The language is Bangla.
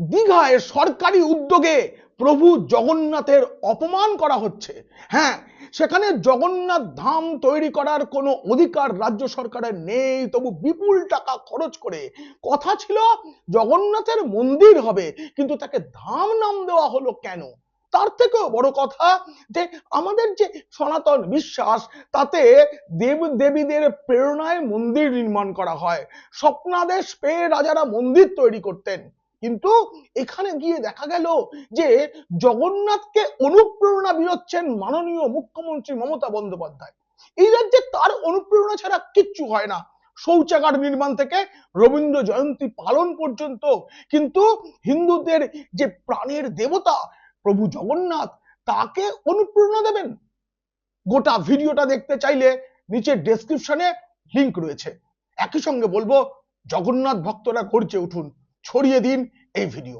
দীঘায় সরকারি উদ্যোগে প্রভু জগন্নাথের অপমান করা হচ্ছে। হ্যাঁ সেখানে জগন্নাথ ধাম তৈরি করার কোনো অধিকার রাজ্য সরকারের নেই, তবু বিপুল টাকা খরচ করে। কথা ছিল, জগন্নাথের মন্দির হবে, কিন্তু তাকে ধাম নাম দেওয়া হলো কেন? তার থেকেও বড় কথা যে, আমাদের যে সনাতন বিশ্বাস, তাতে দেব দেবীদের প্রেরণায় মন্দির নির্মাণ করা হয়। স্বপ্নাদেশ পেয়ে রাজারা মন্দির তৈরি করতেন। কিন্তু এখানে গিয়ে দেখা গেল যে জগন্নাথকে অনুপ্রেরণা বিরোচ্ছেন মাননীয় মুখ্যমন্ত্রী মমতা বন্দ্যোপাধ্যায়। এই রাজ্যে তার অনুপ্রেরণা ছাড়া কিচ্ছু হয় না। শৌচাগার নির্মাণ থেকে রবীন্দ্র জয়ন্তী পালন পর্যন্ত কিন্তু হিন্দুদের যে প্রাণের দেবতা প্রভু জগন্নাথ, তাকে অনুপ্রেরণা দেবেন। গোটা ভিডিওটা দেখতে চাইলে নিচে ডেসক্রিপশনে লিংক রয়েছে। একই সঙ্গে বলব, জগন্নাথ ভক্তরা গর্জে উঠুন। ছড়িয়ে দিন এই ভিডিও